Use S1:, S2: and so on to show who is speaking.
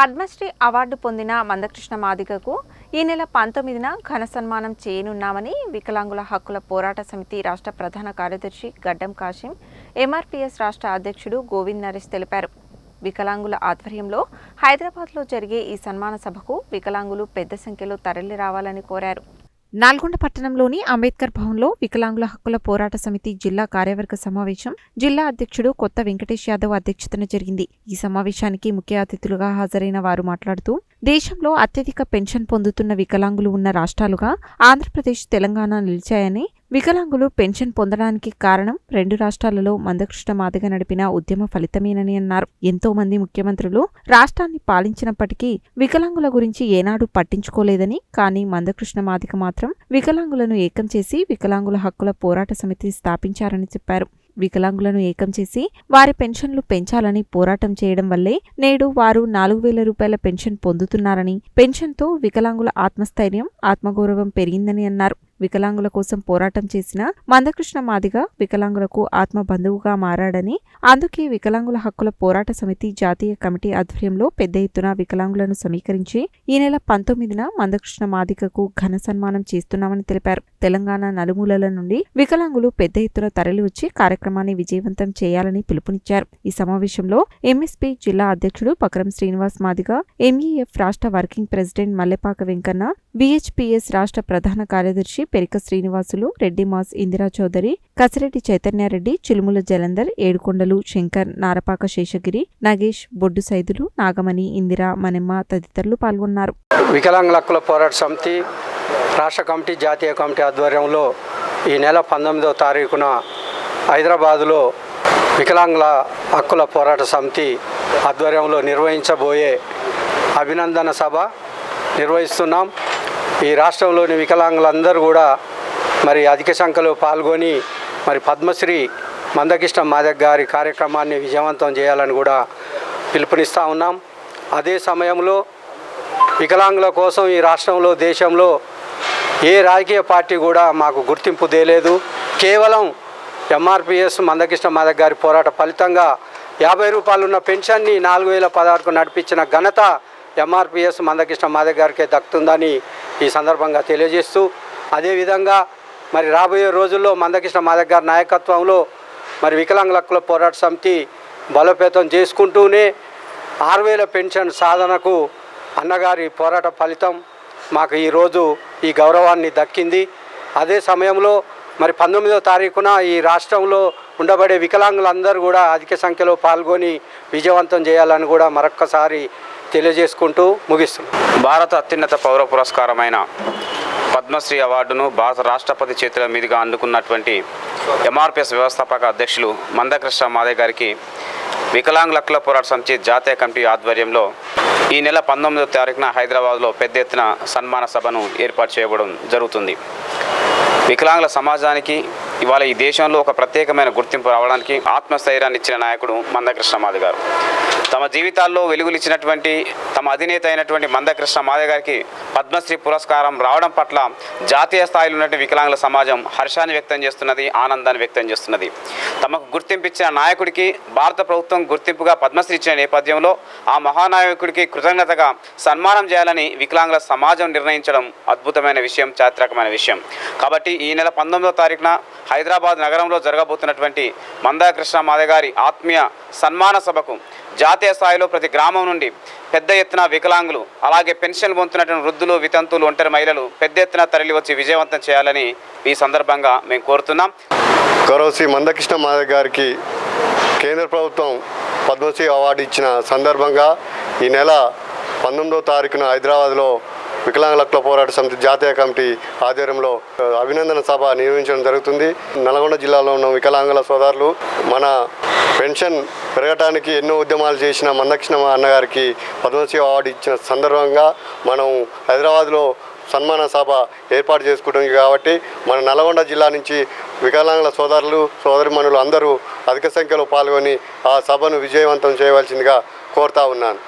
S1: Padmashri award పొందిన మందకృష్ణ మాదిగకు ఈ నెల పంతొమ్మిదిన ఘన సన్మానం చేయనున్నామని వికలాంగుల హక్కుల పోరాట సమితి రాష్ట్ర ప్రధాన కార్యదర్శి గడ్డం కాశీం ఎంఆర్పీఎస్ రాష్ట్ర అధ్యక్షుడు గోవింద్ నరేష్ తెలిపారు. వికలాంగుల ఆధ్వర్యంలో హైదరాబాద్లో జరిగే ఈ సన్మాన సభకు వికలాంగులు పెద్ద సంఖ్యలో తరలి రావాలని కోరారు. నల్గొండ పట్టణంలోని అంబేద్కర్ భవన్లో వికలాంగుల హక్కుల పోరాట సమితి జిల్లా కార్యవర్గ సమావేశం జిల్లా అధ్యక్షుడు కొత్త వెంకటేష్ యాదవ్ అధ్యక్షతన జరిగింది. ఈ సమావేశానికి ముఖ్య అతిథులుగా హాజరైన వారు మాట్లాడుతూ దేశంలో అత్యధిక పెన్షన్ పొందుతున్న వికలాంగులు ఉన్న రాష్ట్రాలుగా ఆంధ్రప్రదేశ్ తెలంగాణ నిలిచాయని వికలాంగులు పెన్షన్ పొందడానికి కారణం రెండు రాష్ట్రాలలో మందకృష్ణ మాదిగ నడిపిన ఉద్యమ ఫలితమేనని అన్నారు. ఎంతో మంది ముఖ్యమంత్రులు రాష్ట్రాన్ని పాలించినప్పటికీ వికలాంగుల గురించి ఏనాడు పట్టించుకోలేదని కానీ మందకృష్ణ మాదిగ మాత్రం వికలాంగులను ఏకం చేసి వికలాంగుల హక్కుల పోరాట సమితి స్థాపించారని చెప్పారు. వికలాంగులను ఏకం చేసి వారి పెన్షన్లు పెంచాలని పోరాటం చేయడం వల్లే నేడు వారు నాలుగు వేల రూపాయల పెన్షన్ పొందుతున్నారని పెన్షన్తో వికలాంగుల ఆత్మస్థైర్యం ఆత్మగౌరవం పెరిగిందని అన్నారు. వికలాంగుల కోసం పోరాటం చేసిన మందకృష్ణ మాదిగ వికలాంగులకు ఆత్మ బంధువుగా మారాడని అందుకే వికలాంగుల హక్కుల పోరాట సమితి జాతీయ కమిటీ ఆధ్వర్యంలో పెద్ద ఎత్తున వికలాంగులను సమీకరించి ఈ నెల పంతొమ్మిదిన మందకృష్ణ మాదికకు ఘన సన్మానం చేస్తున్నామని తెలిపారు. తెలంగాణ నలుమూలల నుండి వికలాంగులు పెద్ద ఎత్తున తరలివచ్చి కార్యక్రమాన్ని విజయవంతం చేయాలని పిలుపునిచ్చారు. ఈ సమావేశంలో ఎంఎస్పీ జిల్లా అధ్యక్షుడు పకరం శ్రీనివాస్ మాదిగ ఎంఈఎఫ్ రాష్ట్ర working president Mallepaka Venkanna VHPS రాష్ట్ర ప్రధాన కార్యదర్శి పెరిక శ్రీనివాసులు రెడ్డి మాస్ ఇందిరా చౌదరి కసిరెడ్డి చైతన్యారెడ్డి చిలుముల జలంధర్ ఏడుకొండలు శంకర్ నారపాక శేషగిరి నగేష్ బొడ్డు సైదులు నాగమణి ఇందిరా మనెమ్మ తదితరులు పాల్గొన్నారు.
S2: వికలాంగుల హక్కుల పోరాట సమితి రాష్ట్ర కమిటీ జాతీయ కమిటీ ఆధ్వర్యంలో ఈ నెల పంతొమ్మిదవ తారీఖున హైదరాబాదులో వికలాంగుల హక్కుల పోరాట సమితి ఆధ్వర్యంలో నిర్వహించబోయే అభినందన సభ నిర్వహిస్తున్నాం. ఈ రాష్ట్రంలోని వికలాంగులందరూ కూడా మరి అధిక సంఖ్యలో పాల్గొని మరి పద్మశ్రీ మందకృష్ణ మాదక్ గారి కార్యక్రమాన్ని విజయవంతం చేయాలని కూడా పిలుపునిస్తూ ఉన్నాం. అదే సమయంలో వికలాంగుల కోసం ఈ రాష్ట్రంలో దేశంలో ఏ రాజకీయ పార్టీ కూడా మాకు గుర్తింపు దేలేదు కేవలం ఎంఆర్పిఎస్ మందకృష్ణ మాదక్ గారి పోరాట ఫలితంగా యాభై రూపాయలు ఉన్న పెన్షన్ని నాలుగు వేల పదహారుకు నడిపించిన ఘనత ఎంఆర్పిఎస్ మందకృష్ణ మాదే గారికి దక్కుతుందని ఈ సందర్భంగా తెలియజేస్తూ అదేవిధంగా మరి రాబోయే రోజుల్లో మందకృష్ణ మాదక్ గారి నాయకత్వంలో మరి వికలాంగుల హక్కుల పోరాట సమితి బలోపేతం చేసుకుంటూనే ఆరు వేల పెన్షన్ సాధనకు అన్నగారి పోరాట ఫలితం మాకు ఈరోజు ఈ గౌరవాన్ని దక్కింది. అదే సమయంలో మరి పంతొమ్మిదో తారీఖున ఈ రాష్ట్రంలో ఉండబడే వికలాంగులందరూ కూడా అధిక సంఖ్యలో పాల్గొని విజయవంతం చేయాలని కూడా మరొక్కసారి తెలియజేసుకుంటూ ముగిస్తున్నాం.
S3: భారత అత్యున్నత పౌర పురస్కారమైన పద్మశ్రీ అవార్డును భారత రాష్ట్రపతి చేతుల మీదుగా అందుకున్నటువంటి ఎంఆర్పిఎస్ వ్యవస్థాపక అధ్యక్షులు మందకృష్ణ మాదే గారికి వికలాంగుల హక్కుల పోరాట సమితి జాతీయ కమిటీ ఆధ్వర్యంలో ఈ నెల పంతొమ్మిదో తారీఖున హైదరాబాద్లో పెద్ద ఎత్తున సన్మాన సభను ఏర్పాటు చేయడం జరుగుతుంది. వికలాంగుల సమాజానికి ఇవాళ ఈ దేశంలో ఒక ప్రత్యేకమైన గుర్తింపు రావడానికి ఆత్మస్థైర్యాన్ని ఇచ్చిన నాయకుడు మందకృష్ణ మాది గారు. తమ జీవితాల్లో వెలుగులిచ్చినటువంటి తమ అధినేత అయినటువంటి మందకృష్ణ మాదయ్య గారికి పద్మశ్రీ పురస్కారం రావడం పట్ల జాతీయ స్థాయిలో ఉన్నటువంటి వికలాంగుల సమాజం హర్షాన్ని వ్యక్తం చేస్తున్నది ఆనందాన్ని వ్యక్తం చేస్తున్నది. తమకు గుర్తింపిచ్చిన నాయకుడికి భారత ప్రభుత్వం గుర్తింపుగా పద్మశ్రీ ఇచ్చిన నేపథ్యంలో ఆ మహానాయకుడికి కృతజ్ఞతగా సన్మానం చేయాలని వికలాంగుల సమాజం నిర్ణయించడం అద్భుతమైన విషయం చారిత్రకమైన విషయం. కాబట్టి ఈ నెల పంతొమ్మిదో తారీఖున హైదరాబాద్ నగరంలో జరగబోతున్నటువంటి మందాకృష్ణ మాదగారి ఆత్మీయ సన్మాన సభకు జాతీయ స్థాయిలో ప్రతి గ్రామం నుండి పెద్ద ఎత్తున వికలాంగులు అలాగే పెన్షన్ పొందుతున్నటువంటి వృద్ధులు వితంతువులు ఒంటరి మహిళలు పెద్ద ఎత్తున తరలి వచ్చి విజయవంతం చేయాలని ఈ సందర్భంగా మేము కోరుతున్నాం.
S4: గౌరవ శ్రీ మందకృష్ణ మాధవ్ గారికి కేంద్ర ప్రభుత్వం పద్మశ్రీ అవార్డు ఇచ్చిన సందర్భంగా ఈ నెల పంతొమ్మిదవ తారీఖున హైదరాబాద్లో వికలాంగుల హక్కుల పోరాట సమితి జాతీయ కమిటీ ఆధ్వర్యంలో అభినందన సభ నిర్వహించడం జరుగుతుంది. నల్గొండ జిల్లాలో ఉన్న వికలాంగుల సోదరులు మన పెన్షన్ పెరగటానికి ఎన్నో ఉద్యమాలు చేసిన మందకృష్ణ అన్నగారికి పద్మశ్రీ అవార్డు ఇచ్చిన సందర్భంగా మనం హైదరాబాద్లో సన్మాన సభ ఏర్పాటు చేసుకుంటాం కాబట్టి మన నల్గొండ జిల్లా నుంచి వికలాంగుల సోదరులు సోదరిమణులు అందరూ అధిక సంఖ్యలో పాల్గొని ఆ సభను విజయవంతం చేయవలసిందిగా కోరుతా ఉన్నాను.